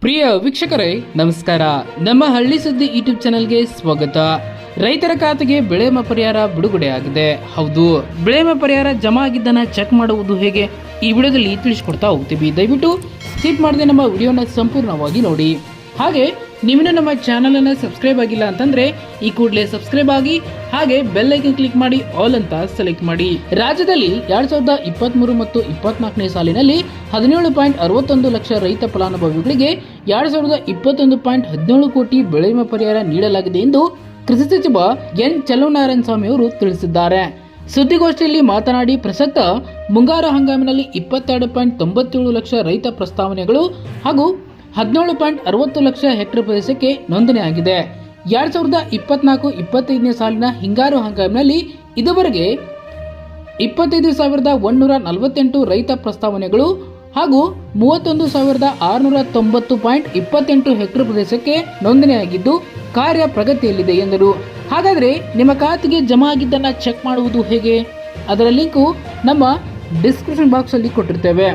ಪ್ರಿಯ ವೀಕ್ಷಕರೇ, ನಮಸ್ಕಾರ. ನಮ್ಮ ಹಳ್ಳಿ ಸುದ್ದಿ ಯೂಟ್ಯೂಬ್ ಚಾನೆಲ್ಗೆ ಸ್ವಾಗತ. ರೈತರ ಖಾತೆಗೆ ಬೆಳೆ ಪರಿಹಾರ ಬಿಡುಗಡೆಯಾಗಿದೆ ಹೌದು, ಬೆಳೆ ಪರಿಹಾರ ಜಮಾ ಆಗಿದ್ದನ್ನ ಚೆಕ್ ಮಾಡುವುದು ಹೇಗೆ? ಈ ವಿಡಿಯೋದಲ್ಲಿ ತಿಳಿಸ್ಕೊಡ್ತಾ ಹೋಗ್ತೀವಿ. ದಯವಿಟ್ಟು ಸ್ಕಿಪ್ ಮಾಡದೆ ನಮ್ಮ ವಿಡಿಯೋನ ಸಂಪೂರ್ಣವಾಗಿ ನೋಡಿ. ಹಾಗೆ ನೀವಿನ್ನೂ ನಮ್ಮ ಚಾನಲನ್ನು ಸಬ್ಸ್ಕ್ರೈಬ್ ಆಗಿಲ್ಲ ಅಂತಂದ್ರೆ ಈ ಕೂಡಲೇ ಸಬ್ಸ್ಕ್ರೈಬ್ ಆಗಿ, ಹಾಗೆ ಬೆಲ್ ಐಕನ್ ಕ್ಲಿಕ್ ಮಾಡಿ, ಆಲ್ ಅಂತ ಸೆಲೆಕ್ಟ್ ಮಾಡಿ. ರಾಜ್ಯದಲ್ಲಿ ಎರಡ್ ಸಾವಿರದ ಇಪ್ಪತ್ತ್ಮೂರು ಮತ್ತು ಇಪ್ಪತ್ನಾಲ್ಕನೇ ಸಾಲಿನಲ್ಲಿ ಹದಿನೇಳು ಪಾಯಿಂಟ್ ಅರವತ್ತೊಂದು ಲಕ್ಷ ರೈತ ಫಲಾನುಭವಿಗಳಿಗೆ ಎರಡ್ ಸಾವಿರದ ಇಪ್ಪತ್ತೊಂದು ಪಾಯಿಂಟ್ ಹದಿನೇಳು ಕೋಟಿ ಬೆಳೆ ವಿಮಾ ಪರಿಹಾರ ನೀಡಲಾಗಿದೆ ಎಂದು ಕೃಷಿ ಸಚಿವ ಎನ್ ಚಲುವನಾರಾಯಣ ಸ್ವಾಮಿ ಅವರು ತಿಳಿಸಿದ್ದಾರೆ. ಸುದ್ದಿಗೋಷ್ಠಿಯಲ್ಲಿ ಮಾತನಾಡಿ, ಪ್ರಸಕ್ತ ಮುಂಗಾರು ಹಂಗಾಮಿನಲ್ಲಿ ಇಪ್ಪತ್ತೆರಡು ಪಾಯಿಂಟ್ ತೊಂಬತ್ತೇಳು ಲಕ್ಷ ರೈತ ಪ್ರಸ್ತಾವನೆಗಳು ಹಾಗೂ ಹದಿನೇಳು ಪಾಯಿಂಟ್ ಅರವತ್ತು ಲಕ್ಷ ಹೆಕ್ಟರ್ ಪ್ರದೇಶಕ್ಕೆ ನೋಂದಣಿಯಾಗಿದೆ ಎರಡ್ ಸಾವಿರದ ಇಪ್ಪತ್ನಾಲ್ಕು ಇಪ್ಪತ್ತೈದನೇ ಸಾಲಿನ ಹಿಂಗಾರು ಹಂಗಾಮಿನಲ್ಲಿ ಇದುವರೆಗೆ ಇಪ್ಪತ್ತೈದು ಸಾವಿರದ ಒಂದೂರ ನಲವತ್ತೆಂಟು ರೈತ ಪ್ರಸ್ತಾವನೆಗಳು ಹಾಗೂ ಮೂವತ್ತೊಂದು ಸಾವಿರದ ಆರುನೂರ ತೊಂಬತ್ತು ಪಾಯಿಂಟ್ ಇಪ್ಪತ್ತೆಂಟು ಹೆಕ್ಟರ್ ಪ್ರದೇಶಕ್ಕೆ ನೋಂದಣಿಯಾಗಿದ್ದು ಕಾರ್ಯ ಪ್ರಗತಿಯಲ್ಲಿದೆ ಎಂದರು. ಹಾಗಾದರೆ ನಿಮ್ಮ ಖಾತೆಗೆ ಜಮಾ ಆಗಿದ್ದನ್ನು ಚೆಕ್ ಮಾಡುವುದು ಹೇಗೆ? ಅದರ ಲಿಂಕು ನಮ್ಮ ಡಿಸ್ಕ್ರಿಪ್ಷನ್ ಬಾಕ್ಸಲ್ಲಿ ಕೊಟ್ಟಿರ್ತೇವೆ.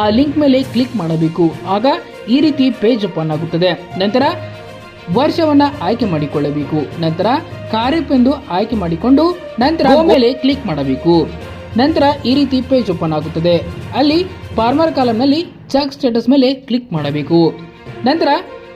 ಆ ಲಿಂಕ್ ಮೇಲೆ ಕ್ಲಿಕ್ ಮಾಡಬೇಕು. ಆಗ ಈ ರೀತಿ ಪೇಜ್ ಓಪನ್ ಆಗುತ್ತದೆ. ನಂತರ ವರ್ಷವನ್ನ ಆಯ್ಕೆ ಮಾಡಿಕೊಳ್ಳಬೇಕು. ನಂತರ ಖಾರಿಫ್ ಎಂದು ಆಯ್ಕೆ ಮಾಡಿಕೊಂಡು ನಂತರ ಮೇಲೆ ಕ್ಲಿಕ್ ಮಾಡಬೇಕು. ನಂತರ ಈ ರೀತಿ ಪೇಜ್ ಓಪನ್ ಆಗುತ್ತದೆ. ಅಲ್ಲಿ ಫಾರ್ಮರ್ ಕಾಲಮ್ನಲ್ಲಿ ಚೆಕ್ ಸ್ಟೇಟಸ್ ಮೇಲೆ ಕ್ಲಿಕ್ ಮಾಡಬೇಕು. ನಂತರ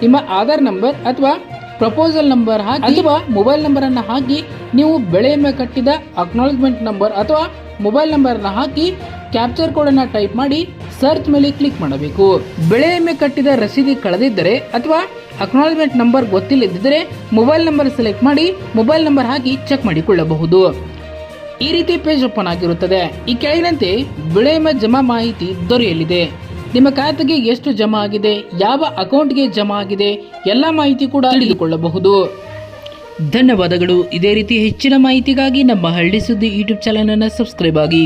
ನಿಮ್ಮ ಆಧಾರ್ ನಂಬರ್ ಅಥವಾ ಪ್ರಪೋಸಲ್ ನಂಬರ್ ಹಾಕಿ ಅಥವಾ ಮೊಬೈಲ್ ನಂಬರ್ ಅನ್ನ ಹಾಕಿ ನೀವು ಬೆಳೆ ವಿಮೆ ಕಟ್ಟಿದ ಅಕ್ನಾಲಜ್ಮೆಂಟ್ ನಂಬರ್ ಅಥವಾ ಮೊಬೈಲ್ ನಂಬರ್ ಅನ್ನ ಹಾಕಿ ಕ್ಯಾಪ್ಚರ್ ಕೋಡ್ ಅನ್ನ ಟೈಪ್ ಮಾಡಿ ಸರ್ಚ್ ಮೇಲೆ ಕ್ಲಿಕ್ ಮಾಡಬೇಕು. ಬೆಳೆ ವಿಮೆ ಕಟ್ಟಿದ ರಸೀದಿ ಕಳೆದಿದ್ದರೆ ಅಥವಾ ಅಕ್ನಾಲಜ್ಮೆಂಟ್ ನಂಬರ್ ಗೊತ್ತಿಲ್ಲದಿದ್ದರೆ ಮೊಬೈಲ್ ನಂಬರ್ ಸೆಲೆಕ್ಟ್ ಮಾಡಿ ಮೊಬೈಲ್ ನಂಬರ್ ಹಾಕಿ ಚೆಕ್ ಮಾಡಿಕೊಳ್ಳಬಹುದು. ಈ ರೀತಿ ಪೇಜ್ ಓಪನ್ ಆಗಿರುತ್ತದೆ. ಈ ಕೆಳಗಿನಂತೆ ಬೆಳೆ ವಿಮೆ ಜಮಾ ಮಾಹಿತಿ ದೊರೆಯಲಿದೆ. ನಿಮ್ಮ ಖಾತೆಗೆ ಎಷ್ಟು ಜಮಾ ಆಗಿದೆ, ಯಾವ ಅಕೌಂಟ್ಗೆ ಜಮಾ ಆಗಿದೆ, ಎಲ್ಲ ಮಾಹಿತಿ ಕೂಡ ತಿಳಿದುಕೊಳ್ಳಬಹುದು. ಧನ್ಯವಾದಗಳು. ಇದೇ ರೀತಿ ಹೆಚ್ಚಿನ ಮಾಹಿತಿಗಾಗಿ ನಮ್ಮ ಹಳ್ಳಿ ಸುದ್ದಿ ಯೂಟ್ಯೂಬ್ ಚಾನಲ್ ಅನ್ನು ಸಬ್ಸ್ಕ್ರೈಬ್ ಆಗಿ.